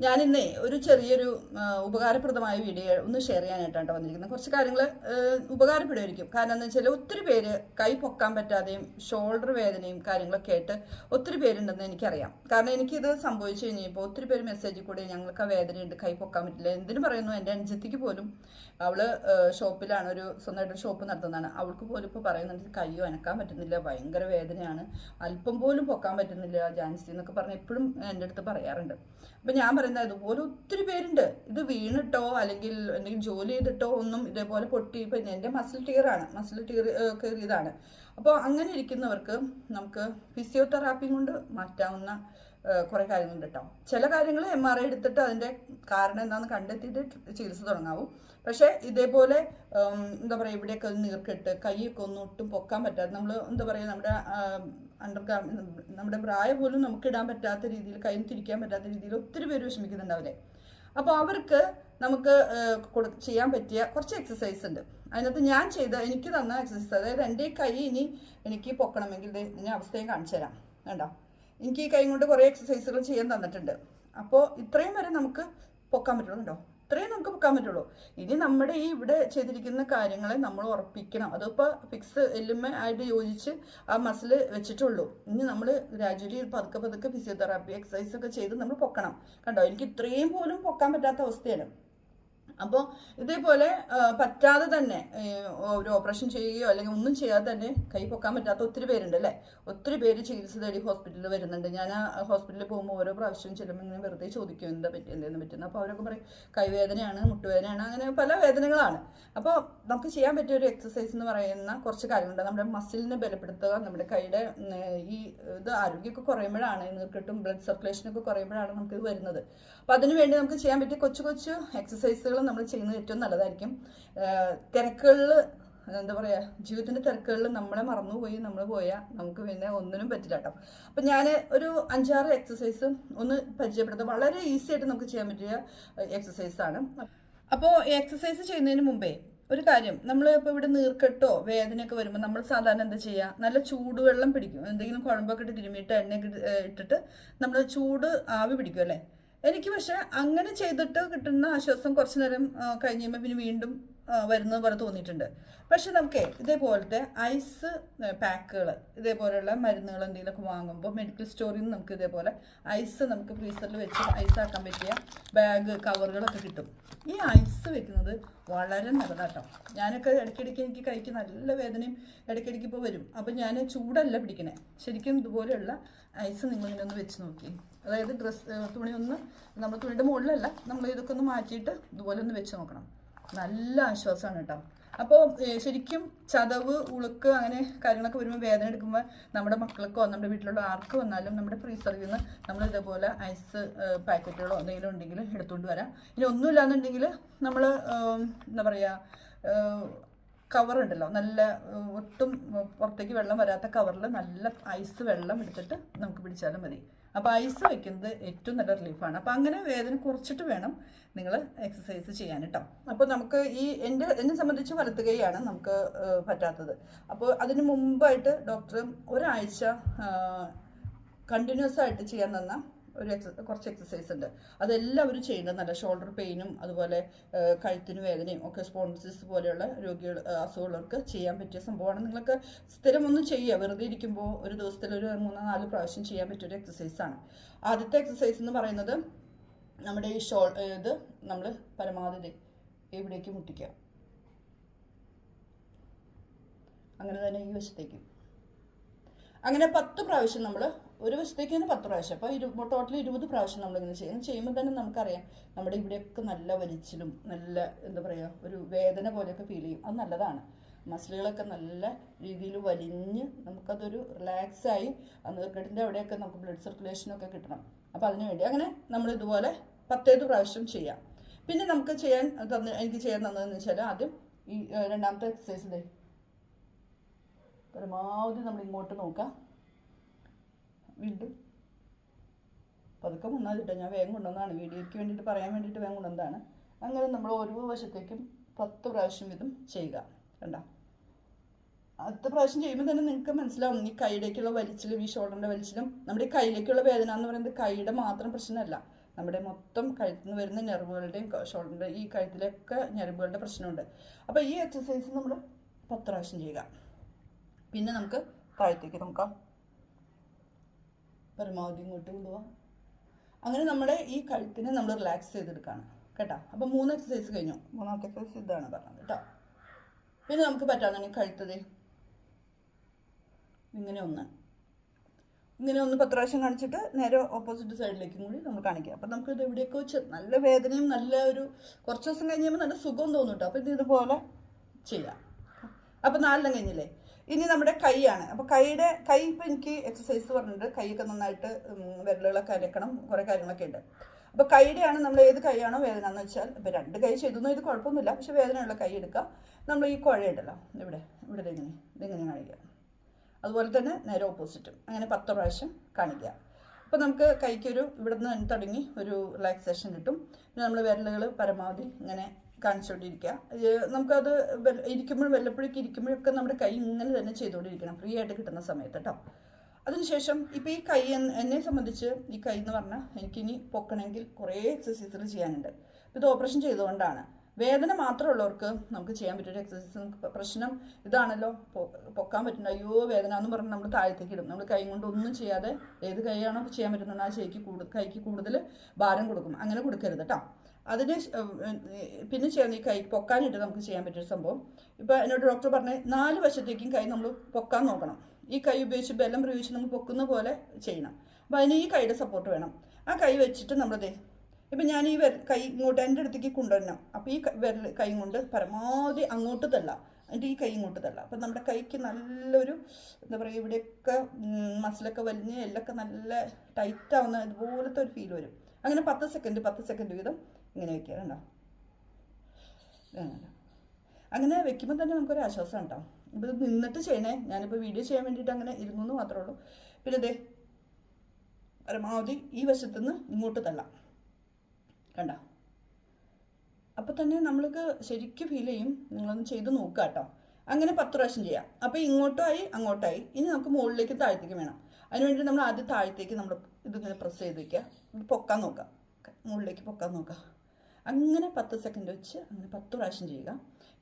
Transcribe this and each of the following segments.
ഞാൻ ഇന്നേ ഒരു ചെറിയൊരു ഉപകാരപ്രദമായ വീഡിയോ ഒന്ന് ഷെയർ ചെയ്യാനായിട്ടാണ് വന്നിരിക്കുന്നത് കുറച്ച് കാര്യങ്ങൾ ഉപകാരപ്പെടുമായിരിക്കും. കാരണം എന്താ വെച്ചാൽ ഒത്തിരി പേര് കൈ പൊക്കാൻ പറ്റാതെയും ഷോൾഡർ വേദനയും കാര്യങ്ങളൊക്കെ ആയിട്ട് ഒത്തിരി പേരുണ്ടെന്ന് എനിക്കറിയാം. കാരണം എനിക്കിത് സംഭവിച്ചു കഴിഞ്ഞപ്പോൾ ഒത്തിരി പേര് മെസ്സേജിൽ കൂടി ഞങ്ങൾക്ക് ആ വേദനയുണ്ട് കൈ പൊക്കാൻ പറ്റില്ല. എന്തിനു പറയുന്നു? എന്റെ അനുജത്തിക്ക് പോലും അവൾ ഷോപ്പിലാണ് ഒരു സ്വന്തമായിട്ട് ഷോപ്പ് നടത്തുന്നതാണ്. അവൾക്ക് പോലും ഇപ്പോൾ പറയുന്നുണ്ട് കൈയോ അനക്കാൻ പറ്റുന്നില്ല ഭയങ്കര വേദനയാണ്. അല്പം പോലും പൊക്കാൻ പറ്റുന്നില്ല ജാൻസി എന്നൊക്കെ പറഞ്ഞ് എപ്പോഴും എന്റെ അടുത്ത് പറയാറുണ്ട്. അപ്പം ഞാൻ പറയുന്നത് പോലെ ഒത്തിരി പേരുണ്ട്. ഇത് വീണിട്ടോ അല്ലെങ്കിൽ എന്തെങ്കിലും ജോലി ചെയ്തിട്ടോ ഒന്നും ഇതേപോലെ പൊട്ടി പിന്നെ എന്റെ മസിൽ ടീറാണ് മസിൽ ടീർ കയറിയതാണ്. അപ്പോൾ അങ്ങനെ ഇരിക്കുന്നവർക്ക് നമുക്ക് ഫിസിയോതെറാപ്പി കൊണ്ട് മാറ്റാവുന്ന കുറേ കാര്യങ്ങളുണ്ട് കേട്ടോ ചില കാര്യങ്ങൾ എം ആർ ഐ എടുത്തിട്ട് അതിന്റെ കാരണം എന്താണെന്ന് കണ്ടെത്തിയിട്ട് ചികിത്സ തുടങ്ങാവും. പക്ഷേ ഇതേപോലെ എന്താ പറയുക ഇവിടെയൊക്കെ ഒന്ന് നീർക്കെട്ട് കൈയൊക്കെ ഒന്നും ഒട്ടും പൊക്കാൻ പറ്റാതെ നമ്മൾ എന്താ പറയുക നമ്മുടെ അണ്ടർ നമ്മുടെ ബ്രായ പോലും നമുക്ക് ഇടാൻ പറ്റാത്ത രീതിയിൽ കൈ തിരിക്കാൻ പറ്റാത്ത രീതിയിൽ ഒത്തിരി പേര് വിഷമിക്കുന്നുണ്ടാവില്ലേ? അപ്പോൾ അവർക്ക് നമുക്ക് ചെയ്യാൻ പറ്റിയ കുറച്ച് എക്സസൈസ് ഉണ്ട്. അതിനകത്ത് ഞാൻ ചെയ്ത എനിക്ക് തന്ന എക്സസൈസ് അതായത് എന്റെ കൈ ഇനി എനിക്ക് പൊക്കണമെങ്കിൽ ഞാൻ അവസ്ഥയും കാണിച്ചു തരാം വേണ്ട എനിക്ക് ഈ കൈ കൊണ്ട് കുറേ എക്സസൈസുകൾ ചെയ്യാൻ തന്നിട്ടുണ്ട്. അപ്പോൾ ഇത്രയും വരെ നമുക്ക് പൊക്കാൻ പറ്റുള്ളൂ കേട്ടോ ഇത്രയും നമുക്ക് പൊക്കാൻ പറ്റുള്ളൂ. ഇനി നമ്മുടെ ഈ ഇവിടെ ചെയ്തിരിക്കുന്ന കാര്യങ്ങളെ നമ്മൾ ഉറപ്പിക്കണം. അതിപ്പോൾ ഫിക്സ് എല്ലുമ്മ ആയിട്ട് യോജിച്ച് ആ മസിൽ വെച്ചിട്ടുള്ളൂ. ഇനി നമ്മൾ ഗ്രാജുവലി പതുക്കെ പതുക്കെ ഫിസിയോതെറാപ്പി എക്സസൈസ് ഒക്കെ ചെയ്ത് നമ്മൾ പൊക്കണം. കണ്ടോ? എനിക്ക് ഇത്രയും പോലും പൊക്കാൻ പറ്റാത്ത അവസ്ഥയാണ്. അപ്പോൾ ഇതേപോലെ പറ്റാതെ തന്നെ ഒരു ഓപ്പറേഷൻ ചെയ്യുകയോ അല്ലെങ്കിൽ ഒന്നും ചെയ്യാതെ തന്നെ കൈ പൊക്കാൻ പറ്റാത്ത ഒത്തിരി പേരുണ്ട് അല്ലേ? ഒത്തിരി പേര് ചികിത്സ തേടി ഹോസ്പിറ്റലിൽ വരുന്നുണ്ട്. ഞാൻ ആ ഹോസ്പിറ്റലിൽ പോകുമ്പോൾ ഓരോ പ്രാവശ്യം ചെല്ലുമ്പോൾ ഇങ്ങനെ വെറുതെ ചോദിക്കും എന്താ പറ്റി? എന്തെന്ന് പറ്റുന്നത് അപ്പോൾ അവരൊക്കെ പറയും കൈവേദനയാണ് മുട്ടുവേദനയാണ് അങ്ങനെ പല വേദനകളാണ്. അപ്പോൾ നമുക്ക് ചെയ്യാൻ പറ്റിയ ഒരു എക്സസൈസ് എന്ന് പറയുന്ന കുറച്ച് കാര്യങ്ങളുണ്ട്. നമ്മുടെ മസിലിനെ ബലപ്പെടുത്തുക നമ്മുടെ കൈയുടെ ഈ ഇത് ആരോഗ്യമൊക്കെ കുറയുമ്പോഴാണ് നീർക്കെട്ടും ബ്ലഡ് സർക്കുലേഷനൊക്കെ കുറയുമ്പോഴാണ് ഇത് വരുന്നത്. അപ്പോൾ അതിനുവേണ്ടി നമുക്ക് ചെയ്യാൻ പറ്റിയ കൊച്ചു കൊച്ചു എക്സസൈസുകൾ നമ്മൾ ചെയ്യുന്നത് ഏറ്റവും നല്ലതായിരിക്കും. തിരക്കുകളിൽ എന്താ പറയുക ജീവിതത്തിന്റെ തിരക്കുകളിൽ നമ്മളെ മറന്നുപോയി നമ്മൾ പോയാൽ നമുക്ക് പിന്നെ ഒന്നിനും പറ്റില്ല കേട്ടോ. അപ്പം ഞാൻ ഒരു അഞ്ചാറ് എക്സസൈസ് ഒന്ന് പരിചയപ്പെടുത്തും. വളരെ ഈസി ആയിട്ട് നമുക്ക് ചെയ്യാൻ പറ്റിയ എക്സസൈസാണ് അപ്പോൾ എക്സസൈസ് ചെയ്യുന്നതിന് മുമ്പേ ഒരു കാര്യം നമ്മൾ ഇപ്പോൾ ഇവിടെ നീർക്കെട്ടോ വേദനയൊക്കെ വരുമ്പോൾ നമ്മൾ സാധാരണ എന്താ ചെയ്യുക നല്ല ചൂടുവെള്ളം പിടിക്കും. എന്തെങ്കിലും കുഴമ്പൊക്കെ ഇട്ട് തിരുമ്മിയിട്ട് എണ്ണയൊക്കെ ഇട്ടിട്ട് നമ്മൾ ചൂട് ആവി പിടിക്കും അല്ലേ? എനിക്ക് പക്ഷെ അങ്ങനെ ചെയ്തിട്ട് കിട്ടുന്ന ആശ്വാസം കുറച്ചു നേരം കഴിഞ്ഞ് പിന്നെ വീണ്ടും വരുന്നത് പോലെ തോന്നിയിട്ടുണ്ട്. പക്ഷെ നമുക്ക് ഇതേപോലത്തെ ഐസ് പാക്കുകൾ ഇതേപോലെയുള്ള മരുന്നുകൾ എന്തെങ്കിലുമൊക്കെ വാങ്ങുമ്പോൾ മെഡിക്കൽ സ്റ്റോറിൽ നിന്ന് നമുക്ക് ഇതേപോലെ ഐസ് നമുക്ക് ഫ്രീസറിൽ വെച്ച് ഐസ് ആക്കാൻ പറ്റിയ ബാഗ് കവറുകളൊക്കെ കിട്ടും. ഈ ഐസ് വെക്കുന്നത് വളരെ നല്ലതാട്ടോ ഞാനൊക്കെ ഇടയ്ക്കിടയ്ക്ക് എനിക്ക് കൈക്ക് നല്ല വേദനയും ഇടയ്ക്കിടയ്ക്ക് ഇപ്പോൾ വരും. അപ്പം ഞാൻ ചൂടല്ല പിടിക്കണേ. ശരിക്കും ഇതുപോലെയുള്ള ഐസ് നിങ്ങളിങ്ങനെ ഒന്ന് വെച്ച് നോക്കി. അതായത് ഡ്രസ് തുണി ഒന്ന് നമ്മൾ തുണിയുടെ മുകളിലല്ല നമ്മൾ ഇതൊക്കെ ഒന്ന് മാറ്റിയിട്ട് ഇതുപോലെ ഒന്ന് വെച്ച് നോക്കണം. നല്ല ആശ്വാസമാണ് കേട്ടോ. അപ്പോൾ ശരിക്കും ചതവ് ഉളുക്ക് അങ്ങനെ കാര്യങ്ങളൊക്കെ വരുമ്പോൾ വേദന എടുക്കുമ്പോൾ നമ്മുടെ മക്കൾക്കോ നമ്മുടെ വീട്ടിലുള്ള ആർക്ക് വന്നാലും നമ്മുടെ ഫ്രീസറിൽ നിന്ന് നമ്മൾ ഇതേപോലെ ഐസ് പാക്കറ്റുകളോ എന്തെങ്കിലും ഉണ്ടെങ്കിൽ എടുത്തുകൊണ്ട് വരാം. ഇനി ഒന്നുമില്ലാന്നുണ്ടെങ്കിൽ നമ്മൾ എന്താ പറയുക കവർ ഉണ്ടല്ലോ. നല്ല ഒട്ടും പുറത്തേക്ക് വെള്ളം വരാത്ത കവറിൽ നല്ല ഐസ് വെള്ളം എടുത്തിട്ട് നമുക്ക് പിടിച്ചാലും മതി. അപ്പോൾ ഐസ് വയ്ക്കുന്നത് ഏറ്റവും നല്ല റിലീഫാണ് അപ്പോൾ അങ്ങനെ വേദന കുറച്ചിട്ട് വേണം നിങ്ങൾ എക്സസൈസ് ചെയ്യാൻ കേട്ടോ അപ്പോൾ നമുക്ക് ഈ എന്റെ എന്നെ സംബന്ധിച്ച് വലത്തുകൈയാണ് നമുക്ക് പറ്റാത്തത്. അപ്പോൾ അതിന് മുമ്പായിട്ട് ഡോക്ടർ ഒരാഴ്ച കണ്ടിന്യൂസ് ആയിട്ട് ചെയ്യാൻ തന്ന ഒരു എക്സ കുറച്ച് എക്സസൈസ് ഉണ്ട്. അതെല്ലാവരും ചെയ്യുന്നത് നല്ല ഷോൾഡർ പെയിനും അതുപോലെ കഴുത്തിന് വേദനയും ഒക്കെ സ്പോൺസിസ് പോലെയുള്ള രോഗികൾ അസുഖമുള്ളവർക്ക് ചെയ്യാൻ പറ്റിയ സംഭവമാണ്. നിങ്ങൾക്ക് സ്ഥിരം ഒന്നും ചെയ്യുക. വെറുതെ ഇരിക്കുമ്പോൾ ഒരു ദിവസത്തിൽ ഒരു മൂന്നോ നാല് പ്രാവശ്യം ചെയ്യാൻ പറ്റിയ ഒരു എക്സസൈസാണ് ആദ്യത്തെ എക്സസൈസ് എന്ന് പറയുന്നത് നമ്മുടെ ഈ ഷോൾ ഇത് നമ്മൾ പരമാവധി എവിടേക്ക് മുട്ടിക്കുക. അങ്ങനെ തന്നെ ഈ വശത്തേക്ക്. അങ്ങനെ പത്ത് പ്രാവശ്യം നമ്മൾ ഒരു വശത്തേക്ക് തന്നെ പത്ത് പ്രാവശ്യം. അപ്പോൾ ഇരു ടോട്ടൽ ഇരുപത് പ്രാവശ്യം നമ്മളിങ്ങനെ ചെയ്യും. ചെയ്യുമ്പോൾ തന്നെ നമുക്കറിയാം നമ്മുടെ ഇവിടെയൊക്കെ നല്ല വലിച്ചിലും നല്ല എന്താ പറയുക ഒരു വേദന പോലെയൊക്കെ ഫീൽ ചെയ്യും. അത് നല്ലതാണ്. മസിലുകളൊക്കെ നല്ല രീതിയിൽ വലിഞ്ഞ് നമുക്കതൊരു റിലാക്സായി നീർക്കെട്ടിന്റെ അവിടെയൊക്കെ നമുക്ക് ബ്ലഡ് സർക്കുലേഷനൊക്കെ കിട്ടണം. അപ്പോൾ അതിന് വേണ്ടി അങ്ങനെ നമ്മൾ ഇതുപോലെ പത്തേത് പ്രാവശ്യം ചെയ്യാം. പിന്നെ നമുക്ക് ചെയ്യാൻ തന്ന എനിക്ക് ചെയ്യാൻ തന്നതെന്ന് വെച്ചാൽ ആദ്യം ഈ രണ്ടാമത്തെ എക്സസൈസ് പരമാവധി നമ്മൾ ഇങ്ങോട്ട് നോക്കാം. വീണ്ടും. പതുക്കെ മുന്നാതിട്ടോ ഞാൻ വേഗം കൊണ്ടുവന്നതാണ്. വീഡിയോയ്ക്ക് വേണ്ടിയിട്ട് പറയാൻ വേണ്ടിയിട്ട് വേഗം കൊണ്ടുവന്നതാണ്. അങ്ങനെ നമ്മൾ ഓരോ വശത്തേക്കും പത്ത് പ്രാവശ്യം വീതം ചെയ്യുക. കണ്ട? അടുത്ത പ്രാവശ്യം ചെയ്യുമ്പോൾ തന്നെ നിങ്ങൾക്ക് മനസ്സിലാവും. ഈ കൈയിലേക്കുള്ള വലിച്ചിലും ഈ ഷോൾഡറിന്റെ വലിച്ചിലും നമ്മുടെ ഈ കൈയിലേക്കുള്ള വേദന എന്ന് പറയുന്നത് കൈയുടെ മാത്രം പ്രശ്നമല്ല. നമ്മുടെ മൊത്തം കഴുത്തിൽ നിന്ന് വരുന്ന ഞെറിവുകളുടെയും ഷോൾഡറിന്റെ ഈ കഴുത്തിലൊക്കെ ഞെറിവുകളുടെ പ്രശ്നമുണ്ട്. അപ്പോൾ ഈ എക്സസൈസ് നമ്മൾ പത്ത് പ്രാവശ്യം ചെയ്യുക. പിന്നെ നമുക്ക് താഴത്തേക്ക് നോക്കാം. പരമാവധി ഇങ്ങോട്ട് കൊണ്ടുപോകാം അങ്ങനെ നമ്മുടെ ഈ കഴുത്തിനെ നമ്മൾ റിലാക്സ് ചെയ്തെടുക്കുകയാണ് കേട്ടോ? അപ്പം മൂന്ന് എക്സസൈസ് കഴിഞ്ഞു. മൂന്നാമത്തെ എക്സസൈസ് ഇതാണ് പറഞ്ഞത് കേട്ടോ. പിന്നെ നമുക്ക് പറ്റാന്നുണ്ടെങ്കിൽ കഴുത്തത് ഇങ്ങനെ ഒന്ന്. ഇങ്ങനെ ഒന്ന് പത്ത് പ്രാവശ്യം കാണിച്ചിട്ട് നേരെ ഓപ്പോസിറ്റ് സൈഡിലേക്കും കൂടി നമ്മൾ കാണിക്കുക അപ്പം നമുക്ക് ഇത് എവിടെയൊക്കെ വെച്ച് നല്ല വേദനയും നല്ല ഒരു കുറച്ച് ദിവസം കഴിഞ്ഞ് കഴിയുമ്പോൾ നല്ല സുഖം തോന്നും കേട്ടോ. അപ്പം ഇത് ഇതുപോലെ ചെയ്യാം. അപ്പം നാലെണ്ണം കഴിഞ്ഞില്ലേ? ഇനി നമ്മുടെ കൈയാണ്. അപ്പോൾ കൈയുടെ കൈ ഇപ്പൊ എനിക്ക് എക്സസൈസ് പറഞ്ഞിട്ടുണ്ട്. കൈയൊക്കെ നന്നായിട്ട് വിരലുകളൊക്കെ അരക്കണം കുറേ കാര്യങ്ങളൊക്കെ ഉണ്ട്. അപ്പോൾ കൈയുടെയാണ് നമ്മൾ ഏത് കൈയാണോ വേദന എന്ന് വെച്ചാൽ ഇപ്പൊ രണ്ട് കൈ ചെയ്തൊന്നും ഇത് കുഴപ്പമൊന്നുമില്ല. പക്ഷെ വേദനയുള്ള കൈ എടുക്കാം. നമ്മൾ ഈ കുഴയുണ്ടല്ലോ ഇവിടെ ഇവിടെ ഇതിങ്ങനെ ഇതിങ്ങനെ കാണിക്കുക അതുപോലെ തന്നെ നേരെ ഓപ്പോസിറ്റും അങ്ങനെ പത്ത് പ്രാവശ്യം കാണിക്കുക. അപ്പോൾ നമുക്ക് കൈക്കൊരു ഇവിടെ നിന്ന് തുടങ്ങി ഒരു റിലാക്സേഷൻ കിട്ടും. പിന്നെ നമ്മൾ വിരലുകൾ പരമാവധി ഇങ്ങനെ കാണിച്ചുകൊണ്ടിരിക്കുക നമുക്കത് ഇരിക്കുമ്പോഴും വല്ലപ്പോഴേക്ക് ഇരിക്കുമ്പോഴൊക്കെ നമ്മുടെ കൈ ഇങ്ങനെ തന്നെ ചെയ്തുകൊണ്ടിരിക്കണം ഫ്രീ ആയിട്ട് കിട്ടുന്ന സമയത്ത് കേട്ടോ അതിനുശേഷം ഇപ്പോൾ ഈ കൈ എന്നെ സംബന്ധിച്ച് ഈ കൈ എന്ന് പറഞ്ഞാൽ എനിക്കിനി പൊക്കണമെങ്കിൽ കുറേ എക്സസൈസുകൾ ചെയ്യാനുണ്ട്. ഇത് ഓപ്പറേഷൻ ചെയ്തുകൊണ്ടാണ് വേദന മാത്രമുള്ളവർക്ക് നമുക്ക് ചെയ്യാൻ പറ്റിയൊരു എക്സസൈസ് പ്രശ്നം ഇതാണല്ലോ. പൊക്കാൻ പറ്റുന്ന അയ്യോ വേദന എന്ന് പറഞ്ഞ് നമ്മൾ താഴത്തേക്ക് ഇടും. നമ്മൾ കൈ കൊണ്ട് ഒന്നും ചെയ്യാതെ ഏത് കൈയാണോ ചെയ്യാൻ പറ്റുന്നത് ആ ചെയ്ക്ക് കൂടു കൈക്ക് കൂടുതൽ ഭാരം കൊടുക്കും. അങ്ങനെ കൊടുക്കരുത് കേട്ടോ അതിന് പിന്നെ ചെയ്യാൻ ഈ കൈ പൊക്കാനായിട്ട് നമുക്ക് ചെയ്യാൻ പറ്റിയൊരു സംഭവം. ഇപ്പോൾ എന്നോട് ഡോക്ടർ പറഞ്ഞ നാല് വശത്തേക്കും കൈ നമ്മൾ പൊക്കാൻ നോക്കണം. ഈ കൈ ഉപയോഗിച്ച് ബലം പ്രയോഗിച്ച് നമ്മൾ പൊക്കുന്ന പോലെ ചെയ്യണം. അപ്പോൾ അതിന് ഈ കൈയുടെ സപ്പോർട്ട് വേണം. ആ കൈ വെച്ചിട്ട് നമ്മളത് ഇപ്പം ഞാൻ ഈ കൈ ഇങ്ങോട്ട് എന്റെ അടുത്തേക്ക് കൊണ്ടുവരണം. അപ്പോൾ ഈ വിരൽ കൈ കൊണ്ട് പരമാവധി അങ്ങോട്ട് തള്ളാം. എന്റെ ഈ കൈ ഇങ്ങോട്ട് തള്ളാം. അപ്പം നമ്മുടെ കൈക്ക് നല്ലൊരു എന്താ പറയുക ഇവിടെയൊക്കെ മസിലൊക്കെ വലിഞ്ഞ് എല്ലൊക്കെ നല്ല ടൈറ്റ് ആവുന്ന ഇതുപോലത്തെ ഒരു ഫീൽ വരും. അങ്ങനെ പത്ത് സെക്കൻഡ് പത്ത് സെക്കൻഡ് വീതം ഇങ്ങനെ വെക്കുക കണ്ടോ. അങ്ങനെ വെക്കുമ്പോൾ തന്നെ നമുക്കൊരു ആശ്വാസം കേട്ടോ ഇപ്പോൾ ഇത് നിന്നിട്ട് ചെയ്യണേ. ഞാനിപ്പോൾ വീഡിയോ ചെയ്യാൻ വേണ്ടിയിട്ട് അങ്ങനെ ഇരുന്നു എന്ന് മാത്രമേ ഉള്ളൂ. പിന്നെ ഇതേ പരമാവധി ഈ വശത്തുനിന്ന് ഇങ്ങോട്ട് തള്ളാം. കണ്ട? അപ്പോൾ തന്നെ നമ്മൾക്ക് ശരിക്കും ഫീൽ ചെയ്യും. നിങ്ങളൊന്ന് ചെയ്ത് നോക്കുക കേട്ടോ. അങ്ങനെ പത്ത് പ്രാവശ്യം ചെയ്യാം. അപ്പോൾ ഇങ്ങോട്ടായി അങ്ങോട്ടായി. ഇനി നമുക്ക് മുകളിലേക്ക് താഴത്തേക്ക് വേണം. അതിനുവേണ്ടി നമ്മൾ ആദ്യം താഴത്തേക്ക് നമ്മൾ ഇതിങ്ങനെ പ്രസ് ചെയ്ത് വയ്ക്കുക പൊക്കാൻ നോക്കാം. മുകളിലേക്ക് പൊക്കാൻ നോക്കുക അങ്ങനെ പത്ത് സെക്കൻഡ് വെച്ച് അങ്ങനെ പത്ത് പ്രാവശ്യം ചെയ്യുക.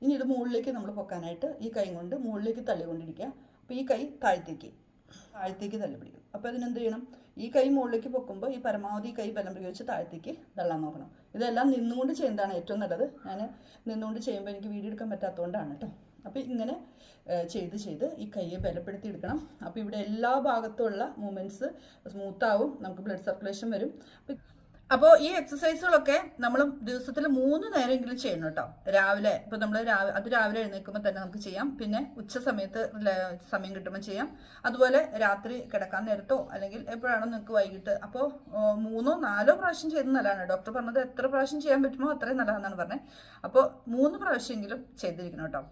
ഇനി ഇത് മുകളിലേക്ക് നമ്മൾ പൊക്കാനായിട്ട് ഈ കൈ കൊണ്ട് മുകളിലേക്ക് തള്ളിക്കൊണ്ടിരിക്കുക. അപ്പോൾ ഈ കൈ താഴത്തേക്ക് താഴത്തേക്ക് തള്ളി പിടിക്കും അപ്പോൾ അതിനെന്ത് ചെയ്യണം? ഈ കൈ മുകളിലേക്ക് പൊക്കുമ്പോൾ ഈ പരമാവധി കൈ ബലം പ്രയോഗിച്ച് താഴത്തേക്ക് തള്ളാൻ നോക്കണം. ഇതെല്ലാം നിന്നുകൊണ്ട് ചെയ്യുന്നതാണ് ഏറ്റവും നല്ലത്. ഞാൻ നിന്നുകൊണ്ട് ചെയ്യുമ്പോൾ എനിക്ക് വീഡിയോ എടുക്കാൻ പറ്റാത്തതുകൊണ്ടാണ് കേട്ടോ അപ്പോൾ ഇങ്ങനെ ചെയ്ത് ചെയ്ത് ഈ കൈയെ ബലപ്പെടുത്തി എടുക്കണം. അപ്പോൾ ഇവിടെ എല്ലാ ഭാഗത്തുമുള്ള മൂമെന്റ്സ് സ്മൂത്താവും നമുക്ക് ബ്ലഡ് സർക്കുലേഷൻ വരും. അപ്പോൾ ഈ എക്സസൈസുകളൊക്കെ നമ്മൾ ദിവസത്തിൽ മൂന്ന് നേരമെങ്കിലും ചെയ്യണം കേട്ടോ. രാവിലെ ഇപ്പോൾ നമ്മൾ രാവിലെ അത് രാവിലെ എഴുന്നേൽക്കുമ്പോൾ തന്നെ നമുക്ക് ചെയ്യാം. പിന്നെ ഉച്ച സമയത്ത് സമയം കിട്ടുമ്പോൾ ചെയ്യാം. അതുപോലെ രാത്രി കിടക്കാൻ നേരത്തോ അല്ലെങ്കിൽ എപ്പോഴാണോ നിങ്ങൾക്ക് വൈകിട്ട് അപ്പോൾ മൂന്നോ നാലോ പ്രാവശ്യം ചെയ്യുന്നത് നല്ലതാണ്. ഡോക്ടർ പറഞ്ഞത് എത്ര പ്രാവശ്യം ചെയ്യാൻ പറ്റുമോ അത്രയും നല്ലതാണെന്നാണ് പറഞ്ഞത് അപ്പോൾ മൂന്ന് പ്രാവശ്യമെങ്കിലും ചെയ്തിരിക്കണം കേട്ടോ.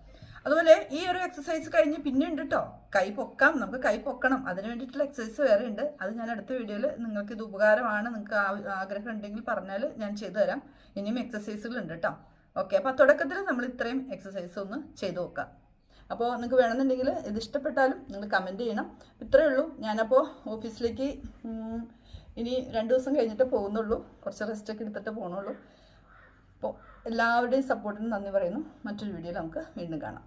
അതുപോലെ ഈ ഒരു എക്സസൈസ് കഴിഞ്ഞ് പിന്നെ ഉണ്ട് കേട്ടോ കൈ പൊക്കാം നമുക്ക് കൈ പൊക്കണം. അതിന് വേണ്ടിയിട്ടുള്ള എക്സസൈസ് വേറെ ഉണ്ട്. അത് ഞാൻ അടുത്ത വീഡിയോയിൽ നിങ്ങൾക്ക് ഇത് ഉപകാരമാണ് നിങ്ങൾക്ക് ആഗ്രഹം ഉണ്ടെങ്കിൽ പറഞ്ഞാൽ ഞാൻ ചെയ്തു തരാം. ഇനിയും എക്സസൈസുകൾ ഉണ്ട് കേട്ടോ ഓക്കെ അപ്പോൾ തുടക്കത്തിൽ നമ്മൾ ഇത്രയും എക്സസൈസ് ഒന്ന് ചെയ്തു നോക്കാം. അപ്പോൾ നിങ്ങൾക്ക് വേണമെന്നുണ്ടെങ്കിൽ ഇത് ഇഷ്ടപ്പെട്ടാലും നിങ്ങൾ കമന്റ് ചെയ്യണം. ഇത്രയേ ഉള്ളൂ. ഞാനപ്പോൾ ഓഫീസിലേക്ക് ഇനി രണ്ട് ദിവസം കഴിഞ്ഞിട്ട് പോകുന്നുള്ളൂ. കുറച്ച് റെസ്റ്റൊക്കെ എടുത്തിട്ട് പോകണുള്ളൂ അപ്പോൾ എല്ലാവരുടെയും സപ്പോർട്ടിന് നന്ദി പറയുന്നു. മറ്റൊരു വീഡിയോയിൽ നമുക്ക് വീണ്ടും കാണാം.